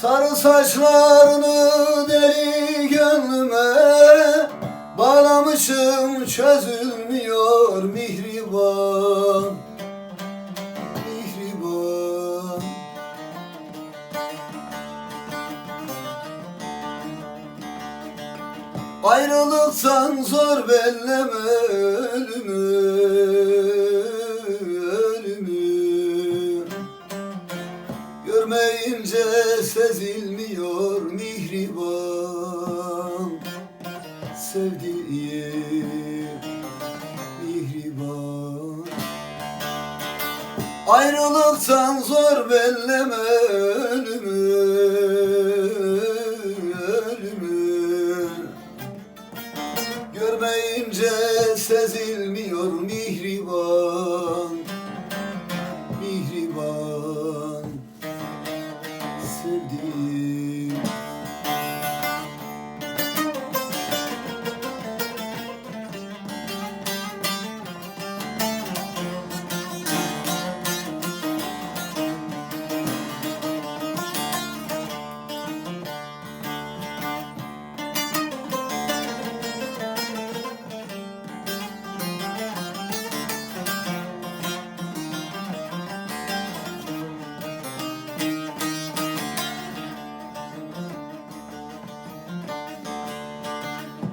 Sarı saçlarını deli gönlüme Bağlamışım çözülmüyor mihriban Mihriban. Ayrılıktan zor belleme ölümü sezilmiyor mihriban. Sevdiğim mihriban. Ayrılıktan zor belleme ölümü Ölümü. Görmeyince sezilmiyor mihriban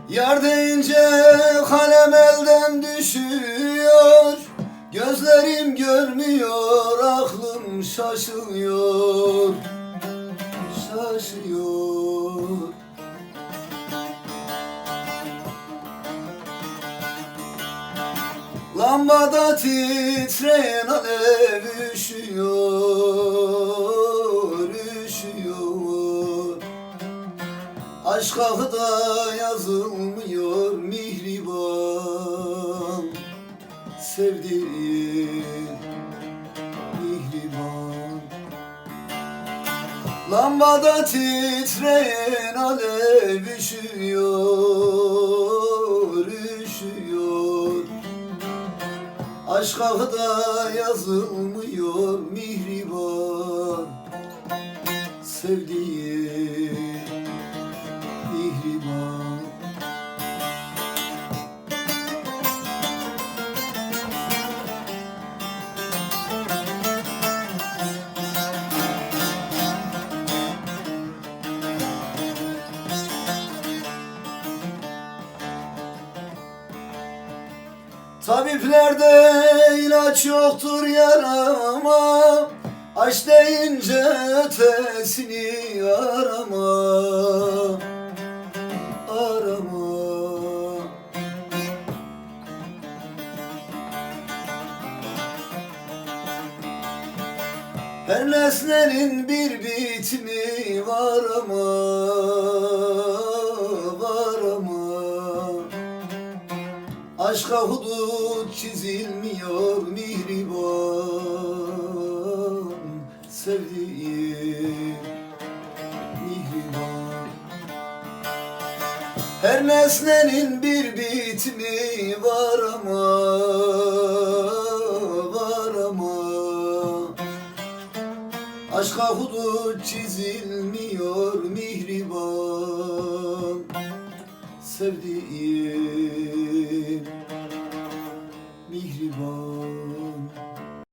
Yar deyince kalem elden düşüyor. Gözlerim görmüyor, aklım şaşıyor Şaşıyor. Lambada titreyen alev üşüyor, Aşka da yazılmıyor mihriban. Sevdiğim mihriban. Lambada titreyen alev üşüyor, üşüyor. Aşka da yazılmıyor mihriban. Sevdiğim Tabiplerde ilaç yoktur yarama Aç deyince ötesini arama Arama. Her nesnenin bir bitimi var ama Aşka hudut çizilmiyor mihriban Sevdiğim mihriban. Her nesnenin bir bitimi var ama Var ama. Aşka hudut çizilmiyor mihriban Sevdiğim